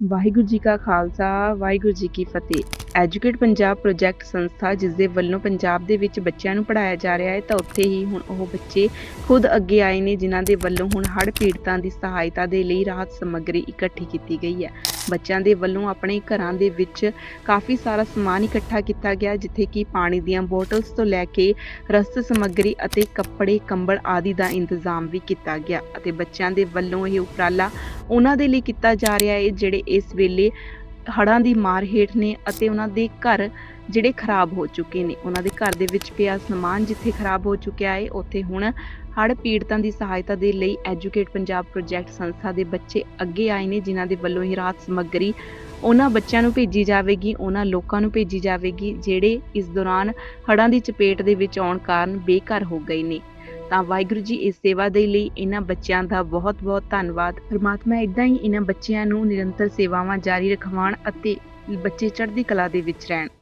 ਵਾਹਿਗੁਰੂ ਜੀ ਕਾ ਖਾਲਸਾ, ਵਾਹਿਗੁਰੂ ਜੀ ਕੀ ਫਤਿਹ। Educate Punjab project ਸੰਸਥਾ ਜਿਸ ਦੇ ਵੱਲੋਂ ਪੰਜਾਬ ਦੇ ਵਿੱਚ ਬੱਚਿਆਂ ਨੂੰ ਪੜਾਇਆ ਜਾ ਰਿਹਾ ਹੈ, ਤਾਂ ਉੱਥੇ ਹੀ ਹੁਣ ਉਹ ਬੱਚੇ ਖੁਦ ਅੱਗੇ ਆਏ ਨੇ, ਜਿਨ੍ਹਾਂ ਦੇ ਵੱਲੋਂ ਹੁਣ ਹੜ੍ਹ ਪੀੜਤਾਂ ਦੀ ਸਹਾਇਤਾ ਦੇ ਲਈ ਰਾਹਤ ਸਮੱਗਰੀ ਇਕੱਠੀ ਕੀਤੀ ਗਈ ਹੈ। ਬੱਚਿਆਂ ਦੇ ਵੱਲੋਂ ਆਪਣੇ ਘਰਾਂ ਦੇ ਵਿੱਚ ਕਾਫੀ ਸਾਰਾ ਸਮਾਨ ਇਕੱਠਾ ਕੀਤਾ ਗਿਆ, ਜਿੱਥੇ ਕਿ ਪਾਣੀ ਦੀਆਂ ਬੋਟਲਸ ਤੋਂ ਲੈ ਕੇ ਰਸਤ ਸਮੱਗਰੀ ਅਤੇ ਕੱਪੜੇ, ਕੰਬਲ ਆਦਿ ਦਾ ਇੰਤਜ਼ਾਮ ਵੀ ਕੀਤਾ ਗਿਆ। ਅਤੇ ਬੱਚਿਆਂ ਦੇ ਵੱਲੋਂ ਇਹ ਉਪਰਾਲਾ ਉਹਨਾਂ ਦੇ ਲਈ ਕੀਤਾ ਜਾ ਰਿਹਾ ਹੈ, ਜਿਹੜੇ ਇਸ ਵੇਲੇ ਹੜ੍ਹਾਂ ਦੀ ਮਾਰ ਹੇਠ ਨੇ ਅਤੇ ਉਹਨਾਂ ਦੇ ਘਰ ਜਿਹੜੇ ਖਰਾਬ ਹੋ ਚੁੱਕੇ ਨੇ। ਉਹਨਾਂ ਦੇ ਘਰ ਦੇ ਵਿੱਚ ਪਿਆ ਸਮਾਨ ਜਿੱਥੇ ਖਰਾਬ ਹੋ ਚੁੱਕਿਆ ਹੈ, ਉੱਥੇ ਹੁਣ ਹੜ੍ਹ ਪੀੜਤਾਂ ਦੀ ਸਹਾਇਤਾ ਦੇ ਲਈ ਐਜੂਕੇਟ ਪੰਜਾਬ ਪ੍ਰੋਜੈਕਟ ਸੰਸਥਾ ਦੇ ਬੱਚੇ ਅੱਗੇ ਆਏ ਨੇ, ਜਿਨ੍ਹਾਂ ਦੇ ਵੱਲੋਂ ਇਹ ਰਾਹਤ ਸਮੱਗਰੀ ਉਹਨਾਂ ਬੱਚਿਆਂ ਨੂੰ ਭੇਜੀ ਜਾਵੇਗੀ, ਉਹਨਾਂ ਲੋਕਾਂ ਨੂੰ ਭੇਜੀ ਜਾਵੇਗੀ, ਜਿਹੜੇ ਇਸ ਦੌਰਾਨ ਹੜ੍ਹਾਂ ਦੀ ਚਪੇਟ ਦੇ ਵਿੱਚ ਆਉਣ ਕਾਰਨ ਬੇਘਰ ਹੋ ਗਏ ਨੇ। ਤਾਂ ਵਾਹਿਗੁਰੂ ਜੀ ਇਸ ਸੇਵਾ ਦੇ ਲਈ ਇਹਨਾਂ ਬੱਚਿਆਂ ਦਾ ਬਹੁਤ-ਬਹੁਤ ਧੰਨਵਾਦ। ਪ੍ਰਮਾਤਮਾ ਇਦਾਂ ਹੀ ਇਹਨਾਂ ਬੱਚਿਆਂ ਨੂੰ ਨਿਰੰਤਰ ਸੇਵਾਵਾਂ ਜਾਰੀ ਰਖਵਾਉਣ ਅਤੇ ਬੱਚੇ ਚੜ੍ਹਦੀ ਕਲਾ ਦੇ ਵਿੱਚ ਰਹਿਣ।